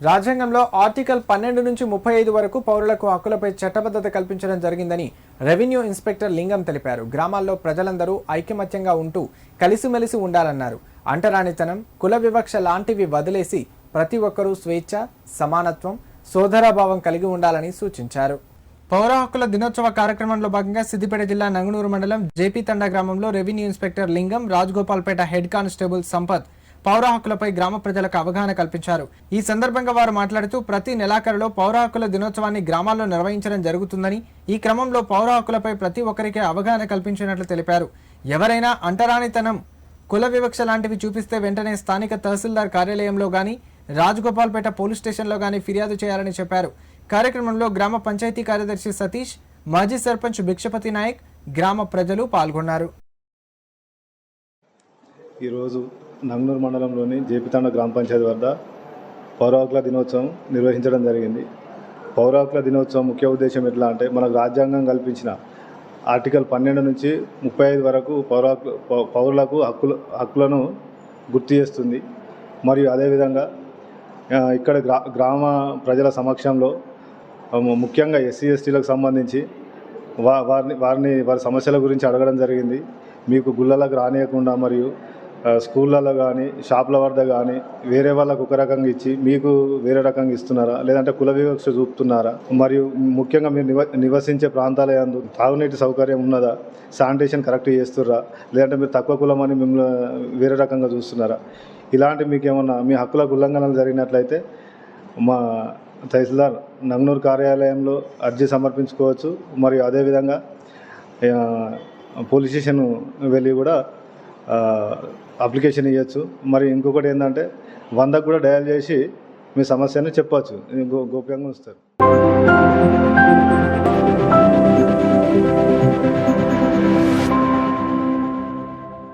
రాజ్యాంగంలో ఆర్టికల్ పన్నెండు నుంచి ముప్పై ఐదు వరకు పౌరులకు హక్కులపై చట్టబద్ధత కల్పించడం జరిగిందని రెవెన్యూ ఇన్స్పెక్టర్ లింగం తెలిపారు. గ్రామాల్లో ప్రజలందరూ ఐకమత్యంగా ఉంటూ కలిసిమెలిసి ఉండాలన్నారు. అంటరానితనం కుల వివక్ష లాంటివి వదిలేసి ప్రతి ఒక్కరూ స్వేచ్ఛ సమానత్వం సోదరాభావం కలిగి ఉండాలని సూచించారు. పౌర హక్కుల దినోత్సవ కార్యక్రమంలో భాగంగా సిద్దిపేట జిల్లా నంగునూరు మండలం జేపీ తండా గ్రామంలో revenue inspector Lingam Rajagopalpet head constable Sampath పౌర హక్కులపై గ్రామ ప్రజలకు అవగాహన కల్పించారు. ఈ సందర్భంగా వారు మాట్లాడుతూ ప్రతి నెలాఖరులో పౌర హక్కుల దినోత్సవాన్ని గ్రామాల్లో నిర్వహించడం జరుగుతుందని ఈ క్రమంలో పౌర హక్కులపై ప్రతి ఒక్కరికి అవగాహన కల్పించినట్లు తెలిపారు. ఎవరైనా అంటరానితనం కుల వివక్ష లాంటివి చూపిస్తే వెంటనే స్థానిక తహసీల్దార్ కార్యాలయంలో గాని రాజగోపాల్పేట పోలీస్ స్టేషన్లో గాని ఫిర్యాదు చేయాలని చెప్పారు. కార్యక్రమంలో గ్రామ పంచాయతీ కార్యదర్శి సతీష్ మాజీ సర్పంచ్ భిక్షపతి నాయక్ గ్రామ ప్రజలు పాల్గొన్నారు. ఈరోజు నంగనూరు మండలంలోని జేపితాండ గ్రామ పంచాయతీ వద్ద పౌరాకుల దినోత్సవం నిర్వహించడం జరిగింది. పౌరాకుల దినోత్సవం ముఖ్య ఉద్దేశం ఎట్లా అంటే మనకు రాజ్యాంగం కల్పించిన ఆర్టికల్ పన్నెండు నుంచి ముప్పై ఐదు వరకు పౌర పౌరులకు హక్కులు హక్కులను గుర్తు చేస్తుంది. మరియు అదేవిధంగా ఇక్కడ గ్రా గ్రామ ప్రజల సమక్షంలో ముఖ్యంగా ఎస్సీ ఎస్టీలకు సంబంధించి వా వారిని వారిని వారి సమస్యల గురించి అడగడం జరిగింది. మీకు గుళ్ళలకు రానియకుండా మరియు స్కూళ్ళలో కానీ షాపుల వద్ద కానీ వేరే వాళ్ళకు ఒక రకంగా ఇచ్చి మీకు వేరే రకంగా ఇస్తున్నారా? లేదంటే కుల వివక్ష చూపుతున్నారా? మరియు ముఖ్యంగా మీరు నివ నివసించే ప్రాంతాల యందు తాగునీటి సౌకర్యం ఉన్నదా? శానిటేషన్ కరెక్ట్ చేస్తుర్రా? లేదంటే మీరు తక్కువ కులం అని మిమ్మల్ని వేరే రకంగా చూస్తున్నారా? ఇలాంటి మీకు ఏమన్నా మీ హక్కులకు ఉల్లంఘనలు జరిగినట్లయితే మా తహసీల్దార్ నంగనూరు కార్యాలయంలో అర్జీ సమర్పించుకోవచ్చు. మరియు అదేవిధంగా పోలీస్ స్టేషన్ వెళ్ళి కూడా అప్లికేషన్ ఇవ్వచ్చు మరి ఇంకొకటి ఏంటంటే వందకు కూడా డయల్ చేసి మీ సమస్యను చెప్పచ్చు. గో గోప్యంగా ఉంచుతారు.